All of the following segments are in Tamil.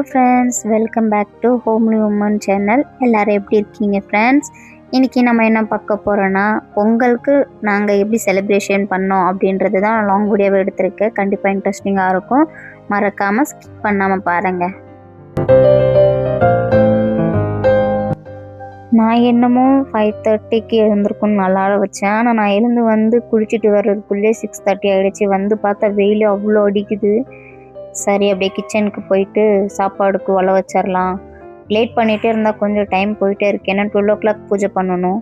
Hello friends welcome back to homely woman channel எல்லோரும் எப்படி இருக்கீங்க ஃப்ரெண்ட்ஸ் இன்றைக்கி நம்ம என்ன பார்க்க போகிறோன்னா பொங்கலுக்கு நாங்கள் எப்படி செலிப்ரேஷன் பண்ணோம் அப்படின்றது தான் லாங் வீடியோவை எடுத்திருக்கேன் கண்டிப்பாக இன்ட்ரெஸ்டிங்காக இருக்கும். மறக்காமல் ஸ்கிப் பண்ணாமல் பாருங்கள் நான் என்னமோ ஃபைவ் தேர்ட்டிக்கு எழுந்திருக்கும்னு நல்லா வச்சேன். ஆனால் நான் எழுந்து வந்து குளிச்சுட்டு வர்றதுக்குள்ளே சிக்ஸ் தேர்ட்டி ஆகிடுச்சு வந்து பார்த்தா வெயில் அவ்வளோ அடிக்குது. சரி அப்படியே கிச்சனுக்கு போயிட்டு சாப்பாடுக்கு ஒலை வச்சிடலாம் லேட் பண்ணிகிட்டே இருந்தால் கொஞ்சம் டைம் போயிட்டே இருக்கு. ஏன்னா டுவெல் ஓ கிளாக் பூஜை பண்ணணும்.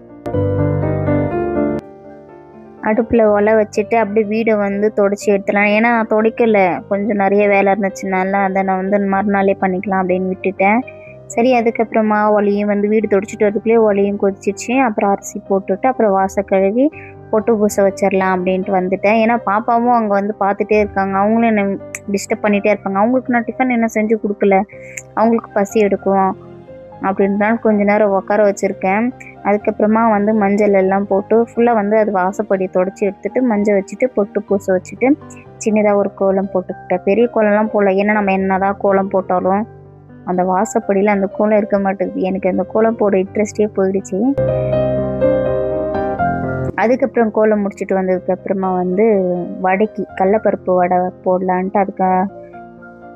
அடுப்பில் ஒலை வச்சுட்டு அப்படியே வீடை வந்து தொடச்சி எடுத்துடலாம். ஏன்னா நான் துடைக்கல. கொஞ்சம் நிறைய வேலை இருந்துச்சுனால அதை நான் வந்து மறுநாளே பண்ணிக்கலாம் அப்படின்னு விட்டுட்டேன். சரி அதுக்கப்புறமா ஒலையும் வந்து வீடு தொடச்சிட்டு வரதுக்குள்ளேயே ஒலையும் கொதிச்சிச்சு அப்புறம் அரிசி போட்டுட்டு அப்புறம் வாசல் கழுவி பொட்டு பூசை வச்சிடலாம் அப்படின்ட்டு வந்துட்டேன். ஏன்னா பாப்பாவும் அங்கே வந்து பார்த்துட்டே இருக்காங்க. அவங்களும் என்ன டிஸ்டர்ப் பண்ணிகிட்டே இருப்பாங்க. அவங்களுக்கு நான் டிஃபன் என்ன செஞ்சு கொடுக்கல? அவங்களுக்கு பசி எடுக்கும் அப்படின்றால் கொஞ்ச நேரம் உட்கார வச்சுருக்கேன். அதுக்கப்புறமா வந்து மஞ்சள் எல்லாம் போட்டு ஃபுல்லாக வந்து அது வாசப்படி தொடச்சி எடுத்துட்டு மஞ்சள் வச்சுட்டு பொட்டு பூசை வச்சுட்டு சின்னதாக ஒரு கோலம் போட்டுக்கிட்டேன். பெரிய கோலம்லாம் போடல. ஏன்னா நம்ம என்னதான் கோலம் போட்டாலும் அந்த வாசப்படியில் அந்த கோலம் இருக்க மாட்டேங்குது. எனக்கு அந்த கோலம் போட இன்ட்ரெஸ்டே போயிடுச்சு. அதுக்கப்புறம் கோலம் முடிச்சுட்டு வந்ததுக்கு அப்புறமா வந்து வடைக்கு கடலப்பருப்பு வடை போடலான்ட்டு அதுக்கு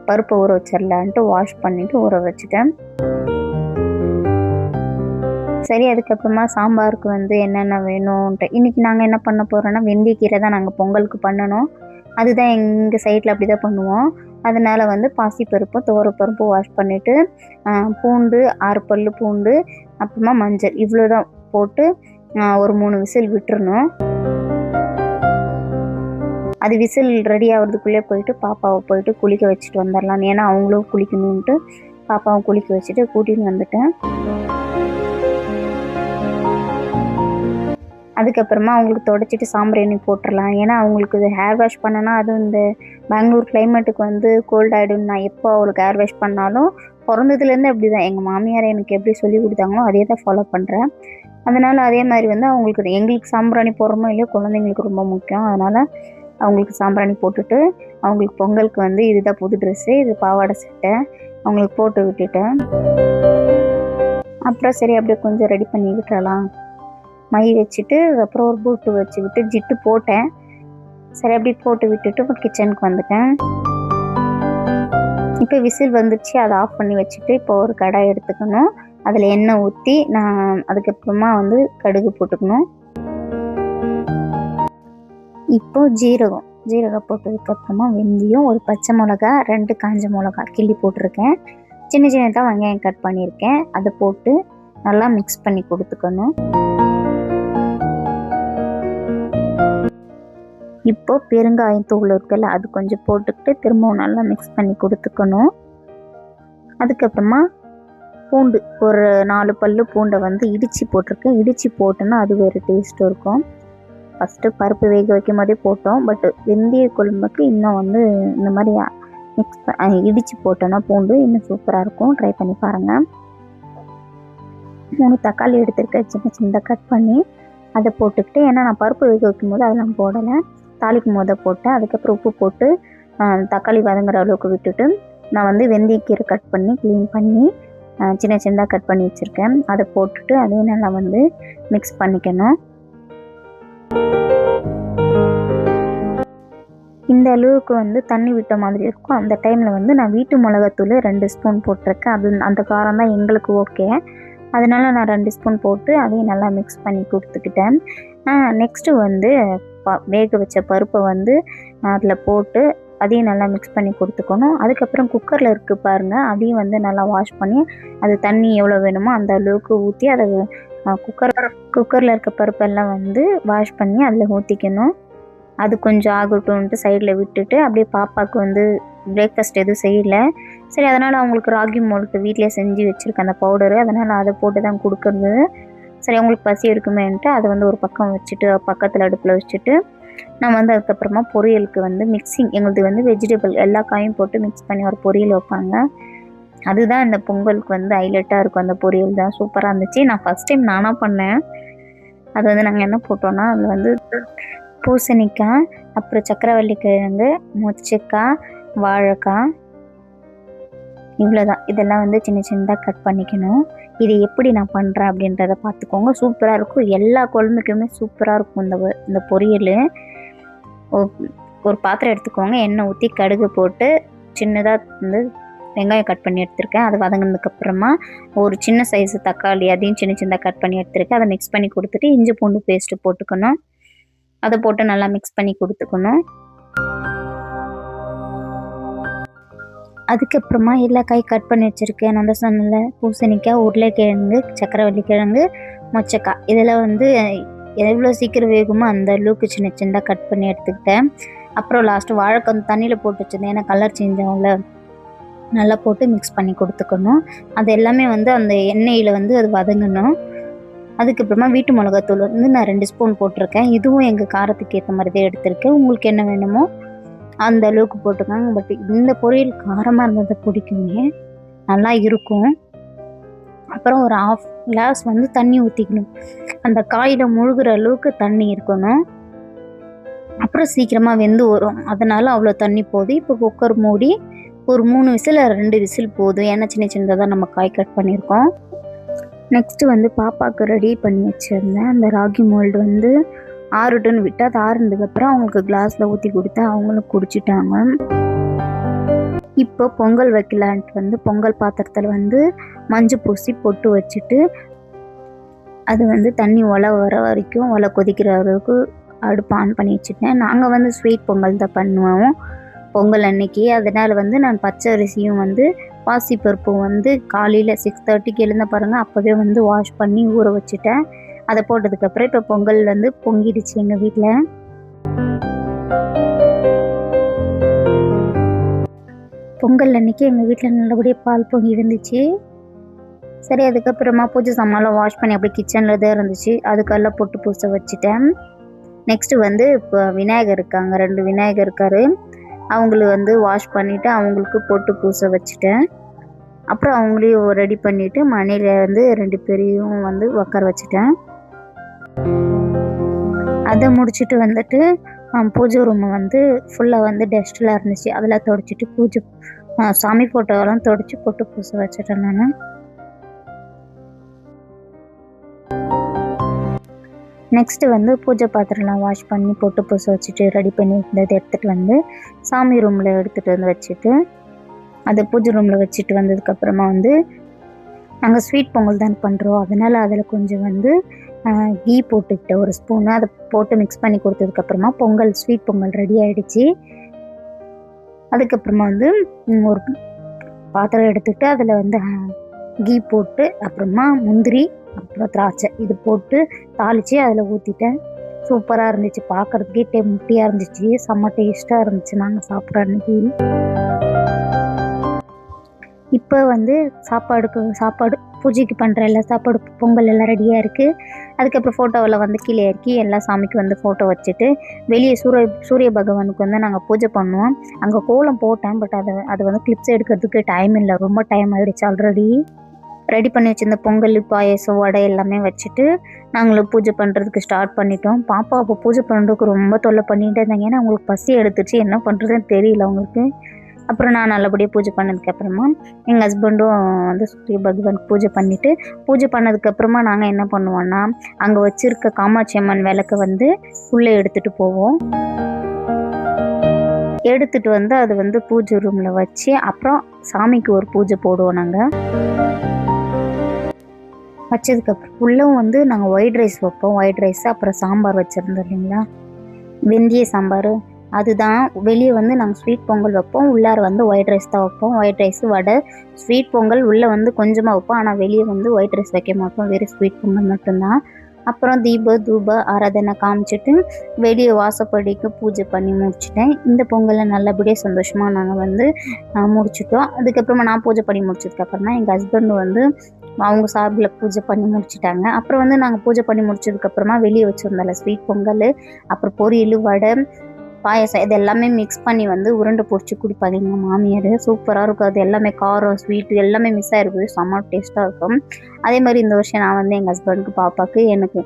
பருப்பை ஊற வச்சிடலான்ட்டு வாஷ் பண்ணிவிட்டு ஊற வச்சுட்டேன். சரி அதுக்கப்புறமா சாம்பாருக்கு வந்து என்னென்ன வேணும்ன்ட்டு இன்றைக்கி நாங்கள் என்ன பண்ண போகிறோன்னா வெந்தயக்கீரை தான் நாங்கள் பொங்கலுக்கு பண்ணணும். அதுதான் எங்கள் சைடில் அப்படி தான் பண்ணுவோம். அதனால் வந்து பாசிப்பருப்பும் துவரப்பருப்பும் வாஷ் பண்ணிவிட்டு பூண்டு ஆறு பல் பூண்டு அப்புறமா மஞ்சள் இவ்வளோ தான் போட்டு ஒரு மூணு விசில் விட்டுறணும். அது விசில் ரெடி ஆகிறதுக்குள்ளே போயிட்டு பாப்பாவை போயிட்டு குளிக்க வச்சுட்டு வந்துடலாம். ஏன்னா அவங்களும் குளிக்கணுன்ட்டு பாப்பாவை குளிக்க வச்சுட்டு கூட்டிகிட்டு வந்துட்டேன். அதுக்கப்புறமா அவங்களுக்கு தொடச்சிட்டு சாம்பிராணி போட்டுடலாம். ஏன்னா அவங்களுக்கு இது ஹேர் வாஷ் பண்ணனா அதுவும் இந்த பெங்களூர் கிளைமேட்டுக்கு வந்து கோல்ட் ஆகிடும் நான் எப்போ அவளுக்கு ஹேர் வாஷ் பண்ணாலும் பிறந்ததுலேருந்து அப்படி தான் எங்கள் மாமியார் எனக்கு எப்படி சொல்லி கொடுத்தாங்களோ அதே தான் ஃபாலோ பண்ணுறேன் அதனால் அதே மாதிரி வந்து அவங்களுக்கு எங்களுக்கு சாம்பிராணி போடுறோமோ இல்லையோ குழந்தைங்களுக்கு ரொம்ப முக்கியம். அதனால் அவங்களுக்கு சாம்பிராணி போட்டுட்டு அவங்களுக்கு பொங்கலுக்கு வந்து இதுதான் புது ட்ரெஸ்ஸு இது பாவாடை சட்டை அவங்களுக்கு போட்டு விட்டுட்டேன். அப்புறம் சரி அப்படியே கொஞ்சம் ரெடி பண்ணி விட்டுறலாம். மை வச்சுட்டு அப்புறம் ஒரு பூட்டு வச்சு விட்டு ஜிட்டு போட்டேன். சரி அப்படி போட்டு விட்டுட்டு கிச்சனுக்கு வந்துட்டேன். இப்போ விசில் வந்துடுச்சு அதை ஆஃப் பண்ணி வச்சுட்டு இப்போ ஒரு கடாய் எடுத்துக்கணும். அதில் எண்ணெய் ஊற்றி நான் அதுக்கப்புறமா வந்து கடுகு போட்டுக்கணும். இப்போ ஜீரகம். ஜீரகம் போட்டதுக்கப்புறமா வெந்தயம் ஒரு பச்சை மிளகா ரெண்டு காஞ்ச மிளகா கிள்ளி போட்டிருக்கேன். சின்ன சின்னதாக வெங்காயம் கட் பண்ணியிருக்கேன். அதை போட்டு நல்லா மிக்ஸ் பண்ணி கொடுத்துக்கணும். இப்போ பெருங்காயம் தூள் இருக்குல்ல அது கொஞ்சம் போட்டுக்கிட்டு திரும்பவும் நல்லா மிக்ஸ் பண்ணி கொடுத்துக்கணும். அதுக்கப்புறமா பூண்டு ஒரு நாலு பல்லு பூண்டை வந்து இடித்து போட்டிருக்கேன். இடித்து போட்டோன்னா அது வேறு டேஸ்ட்டும் இருக்கும். ஃபஸ்ட்டு பருப்பு வேக வைக்கும் போதே போட்டோம். பட் வெந்தய குழம்புக்கு இன்னும் வந்து இந்த மாதிரி மிக்ஸ் இடித்து போட்டோன்னா பூண்டு இன்னும் சூப்பராக இருக்கும். ட்ரை பண்ணி பாருங்கள் மூணு தக்காளி எடுத்துருக்கேன். சின்ன சின்னதாக கட் பண்ணி அதை போட்டுக்கிட்டு ஏன்னா நான் பருப்பு வேக வைக்கும் போது அதெல்லாம் போடலை. தாளிக்கும் போதை போட்டேன். அதுக்கப்புறம் உப்பு போட்டு தக்காளி வதங்குற அளவுக்கு விட்டுட்டு நான் வந்து வெந்தயக்கீரை கட் பண்ணி க்ளீன் பண்ணி சின்ன சின்னதாக கட் பண்ணி வச்சுருக்கேன். அதை போட்டுட்டு அதையும் நல்லா வந்து மிக்ஸ் பண்ணிக்கணும். இந்த அளவுக்கு வந்து தண்ணி விட்ட மாதிரி இருக்கும். அந்த டைமில் வந்து நான் வீட்டு மிளகாத்தூள் ரெண்டு ஸ்பூன் போட்டிருக்கேன். அது அந்த காரம் தான் எங்களுக்கு ஓகே அதனால் நான் ரெண்டு ஸ்பூன் போட்டு அதையும் நல்லா மிக்ஸ் பண்ணி கொடுத்துக்கிட்டேன். நெக்ஸ்ட்டு வந்து ப வேக வச்ச பருப்பை வந்து அதில் போட்டு அதையும் நல்லா மிக்ஸ் பண்ணி கொடுத்துக்கணும். அதுக்கப்புறம் குக்கரில் இருக்குது பாருங்கள் அதையும் வந்து நல்லா வாஷ் பண்ணி அது தண்ணி எவ்வளோ வேணுமோ அந்த அளவுக்கு ஊற்றி அதை குக்கர் குக்கரில் இருக்க பருப்பெல்லாம் வந்து வாஷ் பண்ணி அதில் ஊற்றிக்கணும் அது கொஞ்சம் ஆகட்டும்ன்ட்டு சைடில் விட்டுட்டு அப்படியே பாப்பாவுக்கு வந்து பிரேக்ஃபாஸ்ட் எதுவும் செய்யலை. சரி அதனால் அவங்களுக்கு ராகி மோல்ட்டு வீட்டிலே செஞ்சு வச்சுருக்கேன் அந்த பவுடரு அதனால் அதை போட்டு தான் கொடுக்குறது. சரி அவங்களுக்கு பசி இருக்குமேன்ட்டு அதை வந்து ஒரு பக்கம் வச்சுட்டு பக்கத்தில் அடுப்பில் வச்சுட்டு நான் வந்து அதுக்கப்புறமா பொரியலுக்கு வந்து மிக்சிங் எங்களுக்கு வந்து வெஜிடபிள் எல்லா காயும் போட்டு மிக்ஸ் பண்ணி ஒரு பொரியல் வைப்பாங்க. அதுதான் இந்த பொங்கலுக்கு வந்து ஹைலைட்டாக இருக்கும். அந்த பொரியல் தான் சூப்பராக இருந்துச்சு. நான் ஃபஸ்ட் டைம் நானாக பண்ணேன். அது வந்து நாங்கள் என்ன போட்டோன்னா அதில் வந்து பூசணிக்காய் அப்புறம் சக்கரவள்ளி கிழங்கு மொச்சக்காய் வாழைக்காய். இவ்வளோதான் இதெல்லாம் வந்து சின்ன சின்னதாக கட் பண்ணிக்கணும். இது எப்படி நான் பண்ணுறேன் அப்படின்றத பார்த்துக்கோங்க. சூப்பராக இருக்கும். எல்லா குழம்புக்குமே சூப்பராக இருக்கும் இந்த இந்த பொரியல். ஒரு பாத்திரம் எடுத்துக்கோங்க. எண்ணெய் ஊற்றி கடுகு போட்டு சின்னதாக வந்து வெங்காயம் கட் பண்ணி எடுத்திருக்கேன். அது வதங்கினதுக்கப்புறமா ஒரு சின்ன சைஸு தக்காளி அதையும் சின்ன சின்னதாக கட் பண்ணி எடுத்திருக்கேன். அதை மிக்ஸ் பண்ணி கொடுத்துட்டு இஞ்சி பூண்டு பேஸ்ட்டு போட்டுக்கணும். அதை போட்டு நல்லா மிக்ஸ் பண்ணி கொடுத்துக்கணும். அதுக்கப்புறமா எல்லா காய் கட் பண்ணி வச்சுருக்கேன். நான் தான் சொன்னல பூசணிக்காய் உருளைக்கிழங்கு சக்கரவள்ளி கிழங்கு மொச்சக்காய். இதெல்லாம் வந்து எவ்வளோ சீக்கிரம் வேகுமோ அந்த அளவுக்கு சின்ன சின்னதாக கட் பண்ணி எடுத்துக்கிட்டேன். அப்புறம் லாஸ்ட்டு வாழைக்கம் தண்ணியில் போட்டு வச்சுருந்தேன். ஏன்னா கலர் சேஞ்ச் ஆகும்ல. நல்லா போட்டு மிக்ஸ் பண்ணி கொடுத்துக்கணும். அது எல்லாமே வந்து அந்த எண்ணெயில் வந்து அது வதங்கணும். அதுக்கப்புறமா வீட்டு மிளகாத்தூள் வந்து நான் ரெண்டு ஸ்பூன் போட்டிருக்கேன். இதுவும் எங்கள் காரத்துக்கு ஏற்ற மாதிரி தான் எடுத்திருக்கேன். உங்களுக்கு என்ன வேணுமோ அந்த அளவுக்கு போட்டுக்கோங்க. பட் இந்த பொரியல் காரமாக இருந்தது பிடிக்குமே. நல்லா இருக்கும். அப்புறம் ஒரு ஆஃப் கிளாஸ் வந்து தண்ணி ஊற்றிக்கணும் அந்த காயில் முழுகிற அளவுக்கு தண்ணி இருக்கணும். அப்புறம் சீக்கிரமாக வெந்து வரும். அதனால் அவ்வளோ தண்ணி போதும். இப்போ குக்கர் மூடி ஒரு மூணு விசில் ரெண்டு விசில் போதும். ஏன்னா சின்ன சின்னதாக நம்ம காய் கட் பண்ணியிருக்கோம். நெக்ஸ்ட்டு வந்து பாப்பாவுக்கு ரெடி பண்ணி வச்சுருந்தேன். அந்த ராகி மோல்டு வந்து ஆறுட்டுன்னு விட்டு அது ஆறுனதுக்கப்புறம் அவங்களுக்கு கிளாஸில் ஊற்றி கொடுத்து அவங்களும் குடிச்சிட்டாங்க. இப்போ பொங்கல் வைக்கலான்ட்டு வந்து பொங்கல் பாத்திரத்தில் வந்து மஞ்சள் பூசி பொட்டு வச்சுட்டு அது வந்து தண்ணி ஒலை வர வரைக்கும் ஒலை கொதிக்கிற அளவுக்கு அடுப்பு ஆன் பண்ணி வச்சுட்டேன். நாங்கள் வந்து ஸ்வீட் பொங்கல் தான் பண்ணுவோம். பொங்கல் அன்னைக்கு. அதனால் வந்து நான் பச்சை அரிசியும் வந்து பாசிப்பருப்பும் வந்து காலையில் சிக்ஸ் தேர்ட்டிக்கு எழுந்த பாருங்கள் அப்போவே வந்து வாஷ் பண்ணி ஊற வச்சுட்டேன். அதை போட்டதுக்கப்புறம் இப்போ பொங்கல் வந்து பொங்கிடுச்சு எங்கள் வீட்டில் பொங்கல் அன்னைக்கு எங்கள் வீட்டில் நல்லபடியாக பால் பொங்கி இருந்துச்சு. சரி அதுக்கப்புறமா பூஜை சாமான்லாம் வாஷ் பண்ணி அப்படியே கிச்சனில் தான் இருந்துச்சு. அதுக்கெல்லாம் பொட்டு பூசை வச்சுட்டேன். நெக்ஸ்ட்டு வந்து இப்போ விநாயகர் இருக்காங்க. ரெண்டு விநாயகர் இருக்காரு. அவங்கள வந்து வாஷ் பண்ணிவிட்டு அவங்களுக்கு பொட்டு பூசை வச்சுட்டேன். அப்புறம் அவங்களையும் ரெடி பண்ணிவிட்டு மணியில் வந்து ரெண்டு பேரையும் வந்து உட்கார வச்சுட்டேன். அதை முடிச்சுட்டு வந்துட்டு பூஜை ரூம் வந்து ஃபுல்லாக வந்து டஸ்ட்லாம் இருந்துச்சு. அதெல்லாம் தொடச்சிட்டு பூஜை சாமி ஃபோட்டோவெல்லாம் தொடச்சி போட்டு பூசை வச்சுட்டேன் நான். நெக்ஸ்ட்டு வந்து பூஜை பாத்திரம்லாம் வாஷ் பண்ணி போட்டு பூசை வச்சுட்டு ரெடி பண்ணி இருந்தது எடுத்துகிட்டு வந்து சாமி ரூமில் எடுத்துகிட்டு வந்து வச்சுட்டு அதை பூஜை ரூமில் வச்சுட்டு வந்ததுக்கப்புறமா வந்து நாங்கள் ஸ்வீட் பொங்கல் தான் பண்ணுறோம் அதனால் அதில் கொஞ்சம் வந்து கீ போட்டுக்கிட்டேன் ஒரு ஸ்பூனு அதை போட்டு மிக்ஸ் பண்ணி கொடுத்ததுக்கப்புறமா பொங்கல் ஸ்வீட் பொங்கல் ரெடி ஆகிடுச்சி அதுக்கப்புறமா வந்து ஒரு பாத்திரம் எடுத்துக்கிட்டு அதில் வந்து கீ போட்டு அப்புறமா முந்திரி அப்புறம் திராட்சை இது போட்டு தாளித்து அதில் ஊற்றிட்டேன் சூப்பராக இருந்துச்சு. பார்க்குறதுக்கே டெம்டியாக இருந்துச்சு. செம்ம டேஸ்ட்டாக இருந்துச்சு. நாங்கள் சாப்பிட்ற அன்னைக்கு. இப்போ வந்து சாப்பாடுக்கு சாப்பாடு பூஜைக்கு பண்ணுற எல்லா சாப்பாடு பொங்கல் எல்லாம் ரெடியாக இருக்குது அதுக்கப்புறம் ஃபோட்டோவில் வந்து கீழே இறக்கி எல்லா சாமிக்கு வந்து ஃபோட்டோ வச்சுட்டு வெளியே சூரிய சூரிய பகவானுக்கு வந்து நாங்கள் பூஜை பண்ணுவோம். அங்கே கோலம் போட்டேன் பட் அதை அது வந்து கிளிப்ஸ் எடுக்கிறதுக்கு டைம் இல்லை. ரொம்ப டைம் ஆகிடுச்சு ஆல்ரெடி ரெடி பண்ணி வச்சுருந்த பொங்கல் பாயசம் வடை எல்லாமே வச்சுட்டு நாங்களும் பூஜை பண்ணுறதுக்கு ஸ்டார்ட் பண்ணிட்டோம். பாப்பா அப்போ பூஜை பண்ணுறதுக்கு ரொம்ப தொல்லை பண்ணிகிட்டே இருந்தாங்க. ஏன்னா அவங்களுக்கு பசி எடுத்துருச்சு. என்ன பண்ணுறதுன்னு தெரியல அவங்களுக்கு. அப்புறம் நான் நல்லபடியாக பூஜை பண்ணதுக்கப்புறமா எங்கள் ஹஸ்பண்டும் வந்து சூரிய பகவானுக்கு பூஜை பண்ணிவிட்டு பூஜை பண்ணதுக்கப்புறமா நாங்கள் என்ன பண்ணுவோன்னா அங்கே வச்சுருக்க காமாட்சி அம்மன் விளக்கை வந்து உள்ளே எடுத்துகிட்டு போவோம். எடுத்துகிட்டு வந்து அது வந்து பூஜை ரூமில் வச்சு அப்புறம் சாமிக்கு ஒரு பூஜை போடுவோம் நாங்கள் வச்சதுக்கப்புறம் உள்ளவும் வந்து நாங்கள் ஒயிட் ரைஸ் வைப்போம். ஒயிட் ரைஸ் அப்புறம் சாம்பார் வச்சுருந்தோம் இல்லைங்களா? வெந்தய சாம்பார் அதுதான் வெளியே வந்து நாங்கள் ஸ்வீட் பொங்கல் வைப்போம். உள்ளார வந்து ஒயிட் ரைஸ் தான் வைப்போம். White rice vada sweet pongal உள்ளே வந்து கொஞ்சமாக வைப்போம். ஆனால் வெளியே வந்து ஒயிட் ரைஸ் வைக்க மாட்டோம். வெறும் ஸ்வீட் பொங்கல் மட்டும்தான். அப்புறம் தீப தூப ஆராதனை காமிச்சிட்டு வெளியே வாசப்படிக்கு பூஜை பண்ணி முடிச்சிட்டேன். இந்த பொங்கலை நல்லபடியாக சந்தோஷமாக நாங்கள் வந்து ஆஹ், முடிச்சிட்டோம். அதுக்கப்புறமா நான் பூஜை பண்ணி முடிச்சதுக்கப்புறமா எங்கள் ஹஸ்பண்ட் வந்து அவங்க சார்பில் பூஜை பண்ணி முடிச்சிட்டாங்க. அப்புறம் வந்து நாங்கள் பூஜை பண்ணி முடிச்சதுக்கப்புறமா வெளியே வச்சுருந்தோம்ல ஸ்வீட் பொங்கல். அப்புறம் பொரியல் வடை பாயசம் இது எல்லாமே மிக்ஸ் பண்ணி வந்து உருண்டை பொரிச்சு கொடுப்பாங்க எங்கள் மாமியார். சூப்பராக இருக்கும். அது எல்லாமே காரம் ஸ்வீட்டு எல்லாமே மிஸ் ஆகிருக்குது செம்ம டேஸ்ட்டாக இருக்கும். அதே மாதிரி இந்த வருஷம் நான் வந்து எங்கள் ஹஸ்பண்டுக்கு பாப்பாவுக்கு எனக்கு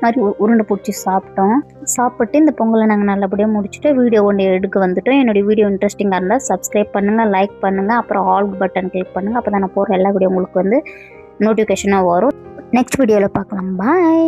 மாதிரி உ- உருண்டை பிடிச்சி சாப்பிட்டோம். சாப்பிட்டு இந்த பொங்கலை நாங்கள் நல்லபடியாக முடிச்சுட்டு வீடியோ ஒன்று எடுக்க வந்துட்டோம். என்னுடைய வீடியோ இன்ட்ரெஸ்டிங்காக இருந்தால் சப்ஸ்கிரைப் பண்ணுங்கள் லைக் பண்ணுங்கள் அப்புறம் ஆல் பட்டன் கிளிக் பண்ணுங்கள் அப்போ தான் நான் போகிற எல்லா வீடியோ உங்களுக்கு வந்து நோட்டிஃபிகேஷனாக வரும். நெக்ஸ்ட் வீடியோவில் பார்க்கலாம். பாய்